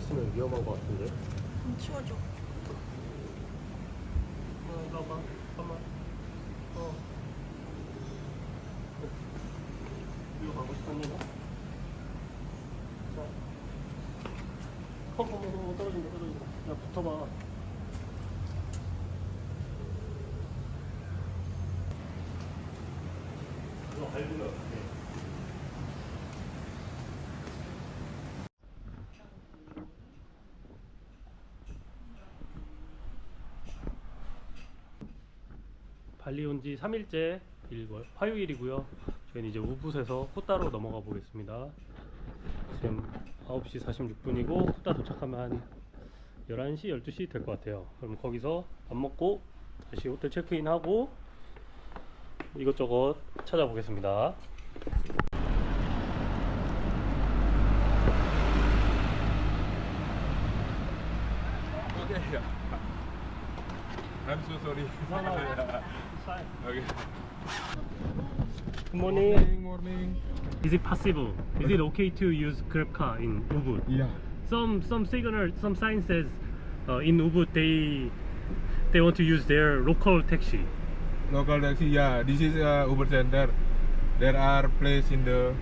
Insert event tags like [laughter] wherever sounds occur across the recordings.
있으면 위험한 것 같은데. 좀 치워줘. 어, 와봐. 잠깐만. 어. 이거 가고 싶었니? 너? 자. 어, 어머, 어머, 떨어진다, 떨어진다. 야, 붙어봐. 이거 밟으면 어떡해. 발리 온 지 3일째 일, 화요일이고요. 저희는 이제 우붓에서 쿠따로 넘어가 보겠습니다. 지금 9시 46분이고 쿠따 도착하면 한 11시, 12시 될 것 같아요. 그럼 거기서 밥 먹고 다시 호텔 체크인하고 이것저것 찾아보겠습니다. I'm so sorry. No, no, Fine. okay. Good morning. morning. Is it possible? Is it okay to use Grab car in Ubud? Yeah. Some some signal, some sign says uh, in Ubud they they want to use their local taxi. Local taxi. Yeah. This is uh, Uber center. There are place in the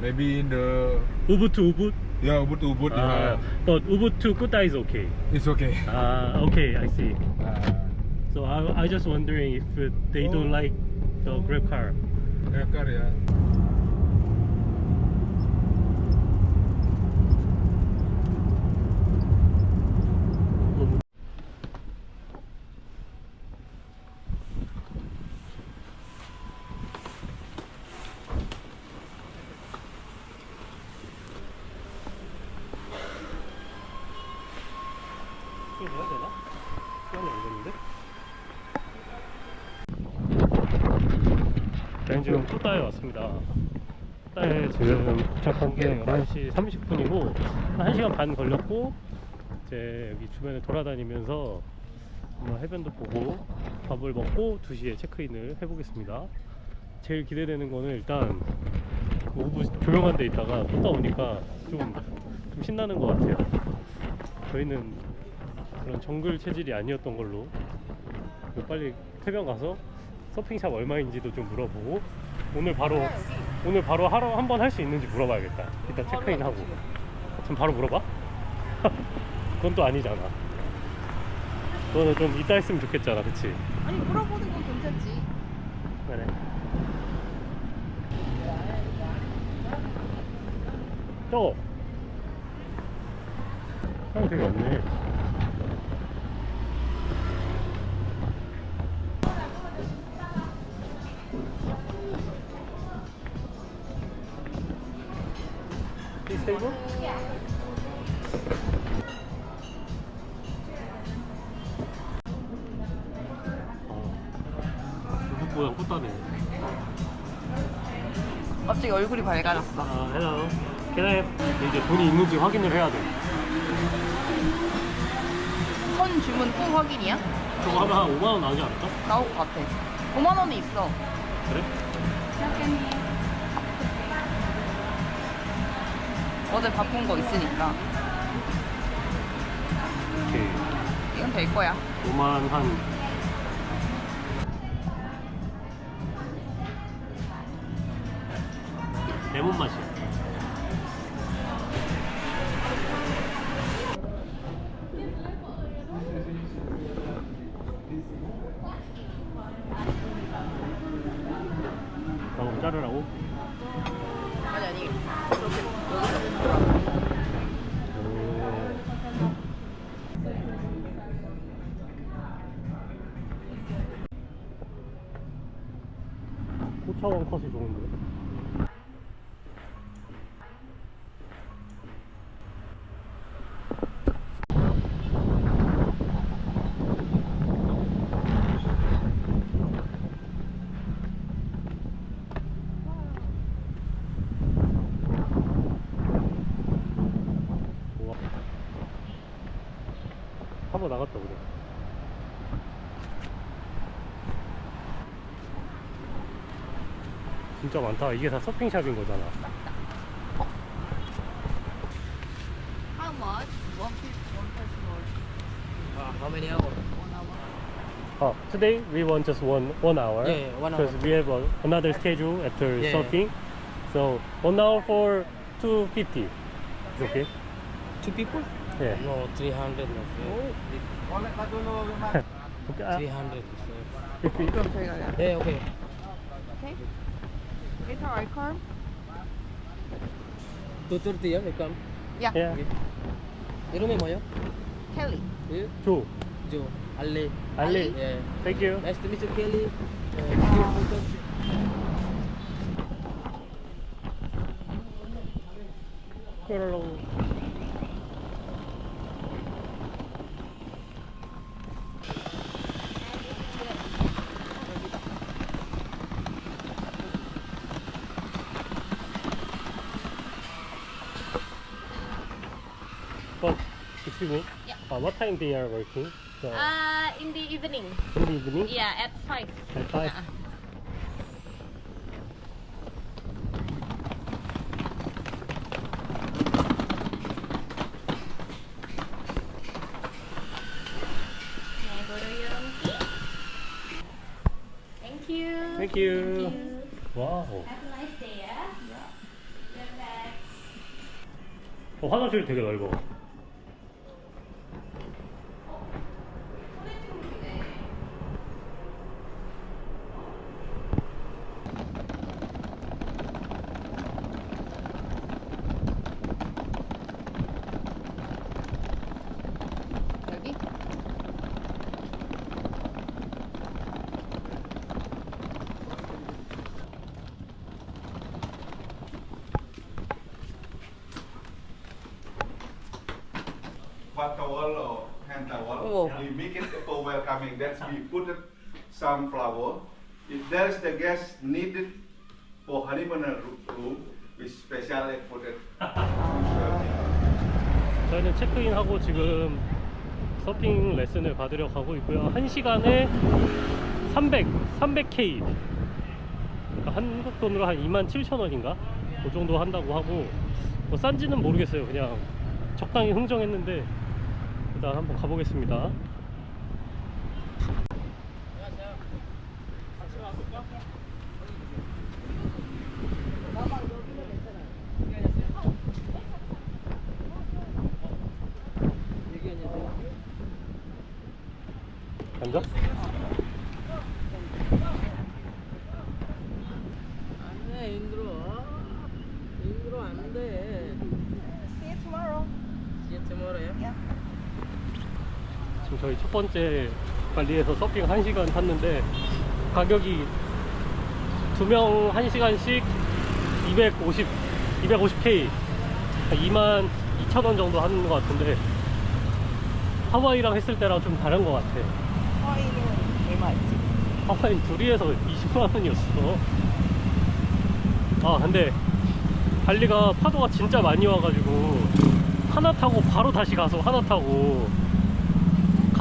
maybe in the Ubud to Ubud. yeah Ubud to Ubud. Uh, yeah. but Ubud to Kuta is okay. It's okay. Ah, okay, I see. Uh, So I I just wondering if they don't Oh. like the Grab car. Grab car yeah. 됐는데? 저희 지금 쿠타에 왔습니다. 쿠타에 지금 도착한 게 11시 30분이고 1시간 반 걸렸고 이제 여기 주변에 돌아다니면서 한번 해변도 보고 밥을 먹고 2시에 체크인을 해보겠습니다. 제일 기대되는 거는 일단 그 오브 조용한 데 있다가 쿠타 오니까 좀, 좀 신나는 것 같아요. 저희는 그런 정글 체질이 아니었던 걸로 그리고 빨리 해변 가서 서핑샵 얼마인지도 좀 물어보고 오늘 바로 오늘 바로 하루 한번 할 수 있는지 물어봐야겠다. 일단 체크인 하고. 지금. 바로 물어봐? [laughs] 그건 또 아니잖아. 너는 좀 이따 했으면 좋겠잖아 그치? 아니 물어보는 건 괜찮지. 그래. 저 사람 되게 없네 table? 아, 누구보다 꽃다네. 갑자기 얼굴이 밝아졌어. 아, hello. Can I have- 이제 돈이 있는지 확인을 해야 돼. 선 주문 후 확인이야? 저거 하면 한 5만 원 나오지 않을까? 나올 것 같아. 5만 원이 있어. 그래? 어제 바꾼 거 있으니까. 오케이. 이건 될 거야. 5만 한 레몬 맛이야. 자르라고? 아니 아니. 이렇게 여기 타고 나갔다 오자 진짜 많다 이게 다 서핑샵인 거잖아 How much? One piece, one person or Uh, how many hours? one hour? 어, today we want just one one hour. Yeah, yeah, one hour. Because we have a, another schedule after Yeah, yeah. surfing. So one hour for two fifty. It's okay. Two people? Yeah. No, 300. No. okay. Uh, 300. if we, Yeah, okay. 오케이. Later I come. 230 ya, they come. Yeah. yeah. Okay. 이름이 뭐예요? Kelly. 예? Joe. 조. 알리. Ali. Yeah. Thank you. Nice to meet you, Kelly. Uh, Hello. Oh, excuse me. Yeah. Uh, what time they are working? So, Uh, in the evening. in the evening? Yeah, at five. At five? Uh, May I to your please? Thank you. Thank you. Thank you. 와우. Have a nice day, yeah? Bags. 어, 화장실 되게 넓어. 여기? What towel or hand towel. Oh. We make it for welcoming. That's we put some flower. If there is the guest needed for honeymoon room, we specially put it. 저희는 체크인하고 지금 서핑 레슨을 받으러 가고 있고요. 1시간에 300, 300K. 그러니까 한국 돈으로 한 27,000원인가? 그 정도 한다고 하고, 뭐 싼지는 모르겠어요. 그냥 적당히 흥정했는데, 일단 한번 가보겠습니다. 앉아? 안돼 힘들어. 힘들어 안돼. See you tomorrow. See you tomorrow야. 지금 저희 첫 번째 관리에서 서핑 1시간 탔는데 가격이 두 명 1시간씩 250, 250K 2만 2천원 정도 하는 것 같은데 하와이랑 했을 때랑 좀 다른 것 같아 하와이는 얼마였지? 하와이는 둘이 해서 20만 원이었어 아 근데 발리가 파도가 진짜 많이 와가지고 하나 타고 바로 다시 가서 하나 타고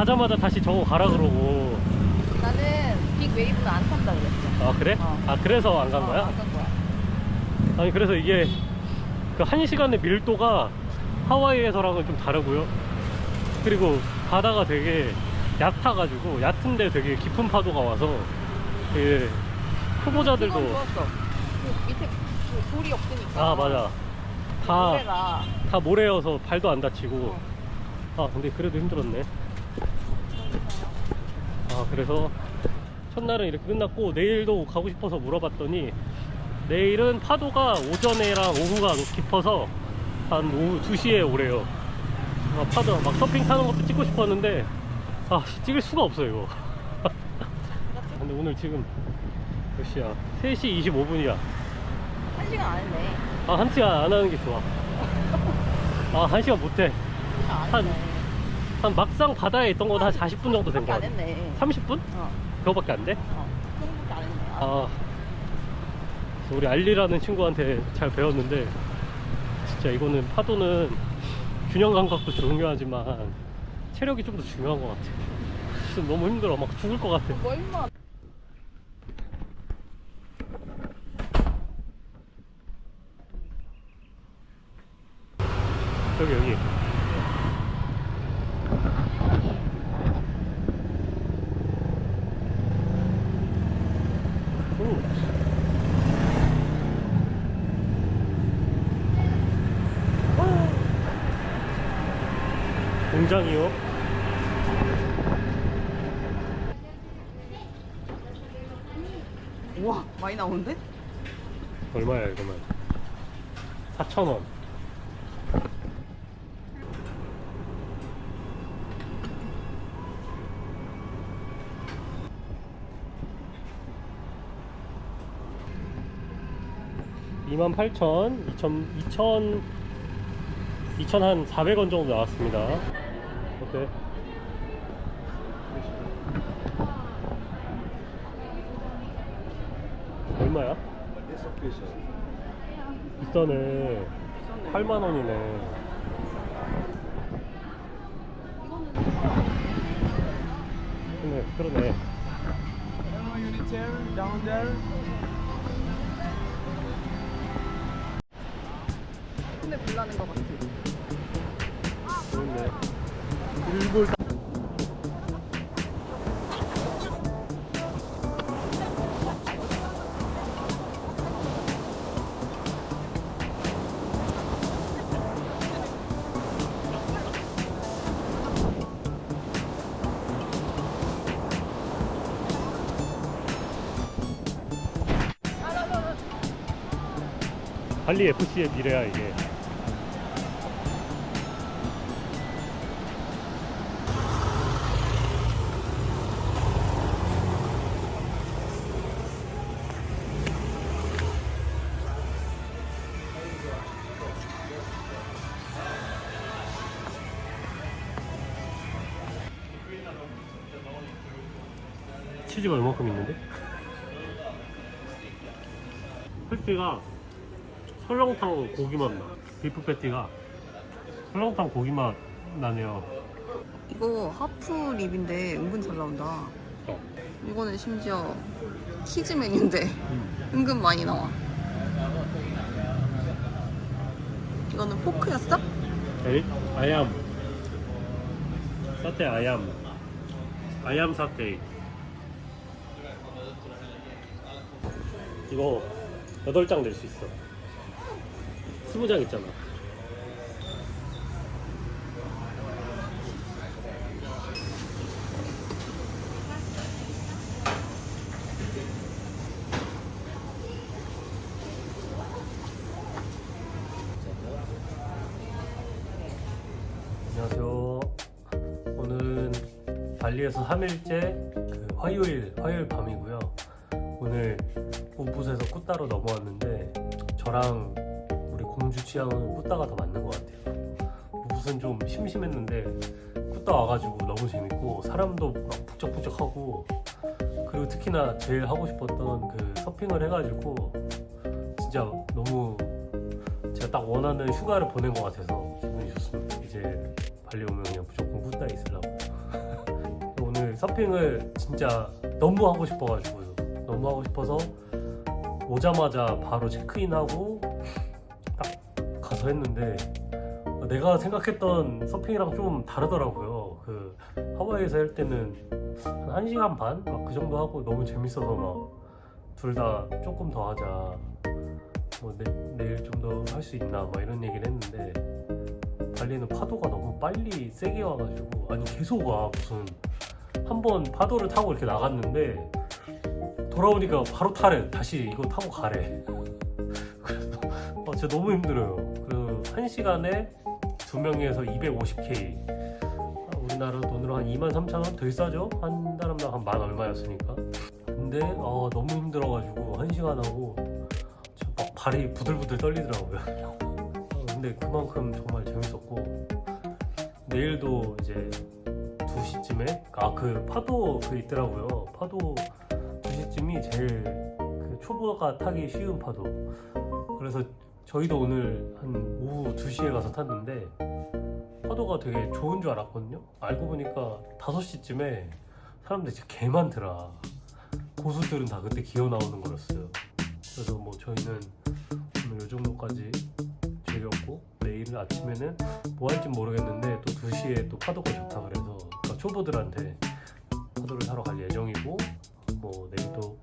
가자마자 다시 저거 가라 그러고 나는 빅 웨이브는 안 탄다 그랬어. 아 그래? 어. 아 그래서 안간 거야? 어, 안간 거야. 아니 그래서 이게 그 한 시간의 밀도가 하와이에서랑은 좀 다르고요. 그리고 바다가 되게 얕아가지고 얕은데 되게 깊은 파도가 와서 그 초보자들도 그건 좋았어. 그 밑에 그 돌이 없으니까. 아 맞아 다 노래가 다 모래여서 발도 안 다치고 아 근데 그래도 힘들었네 아 그래서 첫날은 이렇게 끝났고 내일도 가고 싶어서 물어봤더니 내일은 파도가 오전에랑 오후가 깊어서 한 오후 2시에 오래요 아, 파도 막 서핑 타는 것도 찍고 싶었는데 아 찍을 수가 없어요 이거 [laughs] 근데 오늘 지금 몇 시야 3시 25분이야 한 시간 안 했네. 아, 한 시간 안 하는 게 좋아. 아, 한 시간 못해. 안 한-. 한 막상 바다에 있던 거도 한 40분 정도 된. 안 했네. 30분? 어, 그거밖에 안 돼? 어. 그 정도밖에 안 했네. 아, 아, 그래서 우리 알리라는 친구한테 잘 배웠는데, 진짜 이거는 파도는 균형 감각도 중요하지만, 체력이 좀 더 중요한 것 같아. 지금 너무 힘들어. 막 죽을 것 같아. 뭐 임마. 여기, 여기. 아. 공장이요. 와 많이 나오는데? 얼마야 이거만? 4천 원. 이만 8천, 2천, 2천, 2천 한 400원 정도 나왔습니다. 어때? 얼마야? 비싸네. 8만 원이네. 그러네, 그러네. 근데 불나는 것 같아. 그렇네. 일몰 발리 FC의 미래야 이게. 패티가 설렁탕 고기 맛 나. 비프 패티가 설렁탕 고기 맛 나네요. 이거 하프 립인데 은근 잘 나온다. 어. 이거는 심지어 키즈 메뉴인데 은근 많이 나와. 이거는 포크였어? 에이? 아얌. 사테 아얌. 아얌 사테. 이거 8장 낼 수 있어. 20장 있잖아. 안녕하세요. 오늘은 발리에서 3일째 우붓에서 꾸따로 넘어왔는데 저랑 우리 공주 취향은 꾸따가 더 맞는 것 같아요. 우붓은 좀 심심했는데 꾸따 와가지고 너무 재밌고 사람도 막 북적북적하고 그리고 특히나 제일 하고 싶었던 그 서핑을 해가지고 진짜 너무 제가 딱 원하는 휴가를 보낸 것 같아서 기분이 좋습니다. 이제 발리 오면 그냥 무조건 꾸따에 있으려고. [laughs] 오늘 서핑을 진짜 너무 하고 싶어가지고 너무 하고 싶어서 오자마자 바로 체크인하고 딱 가서 했는데 내가 생각했던 서핑이랑 좀 다르더라고요. 그 하와이에서 할 때는 한 1시간 반? 막 그 정도 하고 너무 재밌어서 막 둘 다 조금 더 하자. 뭐 내, 내일 좀 더 할 수 있나 막 이런 얘기를 했는데 발리는 파도가 너무 빨리 세게 와가지고 아니 계속 와 무슨 한 번 파도를 타고 이렇게 나갔는데 돌아오니까 바로 타래. 다시 이거 타고 가래. 그래서 아, 진짜 너무 힘들어요. 그래서 한 시간에 두 명에서 250k 아, 우리나라 돈으로 한 2만 3천 원? 더 싸죠? 한 사람당 한 만 얼마였으니까. 근데 어, 너무 힘들어가지고 한 시간 하고 진짜 막 발이 부들부들 떨리더라고요. 어, 근데 그만큼 정말 재밌었고. 내일도 이제 2시쯤에 아 그 파도 그 있더라고요. 파도 2시쯤이 제일 그 초보가 타기 쉬운 파도. 그래서 저희도 오늘 한 오후 2시에 가서 탔는데 파도가 되게 좋은 줄 알았거든요. 알고 보니까 5시쯤에 사람들이 진짜 개 많더라. 고수들은 다 그때 기어 나오는 거였어요. 그래서 뭐 저희는 오늘 요 정도까지 즐겼고 내일 아침에는 뭐 할지 모르겠는데 또 2시에 또 파도가 좋다 그래서 그러니까 초보들한테 파도를 사러 갈 예정이고 뭐 내일 또